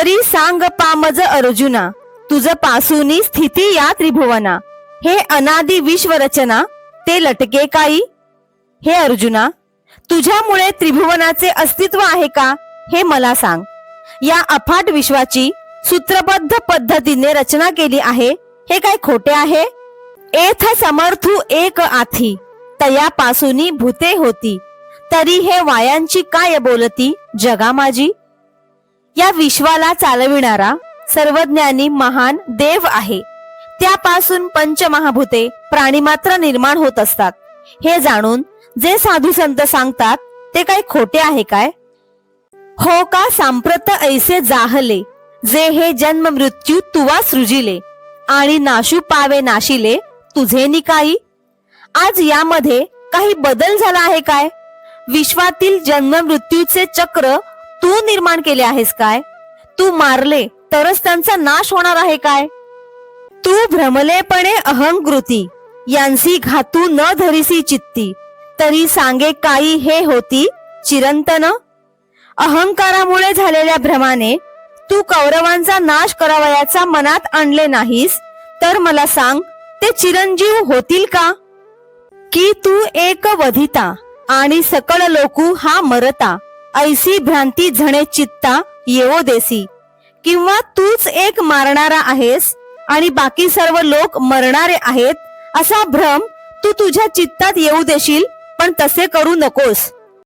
तरी सांग पामज अर्जुना तुझ पासूनी स्थिती या त्रिभुवना. हे अनादि विश्वरचना ते लटके काही? हे अर्जुना तुझ्यामुळे त्रिभुवनाचे अस्तित्व आहे का? हे मला सांग. या अफाट विश्वाची सूत्रबद्ध पद्धतीने रचना केली आहे. हे काय खोटे आहे? एथ समर्थू एक आथी तयापासूनी भूते होती. तरी हे वायांची काय बोलती जगा माझी? या विश्वाला चालविणारा सर्वज्ञानी महान देव आहे. त्यापासून पंचमहाभूते प्राणीमात्र निर्माण होत असतात. हे जाणून जे साधू संत सांगतात ते काय खोटे आहे काय? हो का सांप्रत ऐसे जाहले जे हे जन्म मृत्यू तुवा सृजिले आणि नाशू पावे नाशिले तुझे निकाई? आज यामध्ये काही बदल झाला आहे काय? विश्वातील जन्म मृत्यूचे चक्र तू निर्माण केले आहेस काय? तू मारले तरच त्यांचा नाश होणार आहे काय? तू भ्रमलेपणे अहंकृती यांसी घातू न धरिसी चित्ती तरी सांगे काही हे होती चिरंतन? अहंकारामुळे झालेल्या भ्रमाने तू कौरवांचा नाश करावयाचा मनात आणले नाहीस तर मला सांग ते चिरंजीव होतील का? की तू एक वधिता आणि सकळ लोकू हा मरता ऐसी भ्रांती झणे चित्ता येवो देसी. किंवा तूच एक मारणारा आहेस आणि बाकी सर्व लोक मरणारे आहेत असा भ्रम तू तुझ्या चित्तात येऊ देशील पण तसे करू नकोस.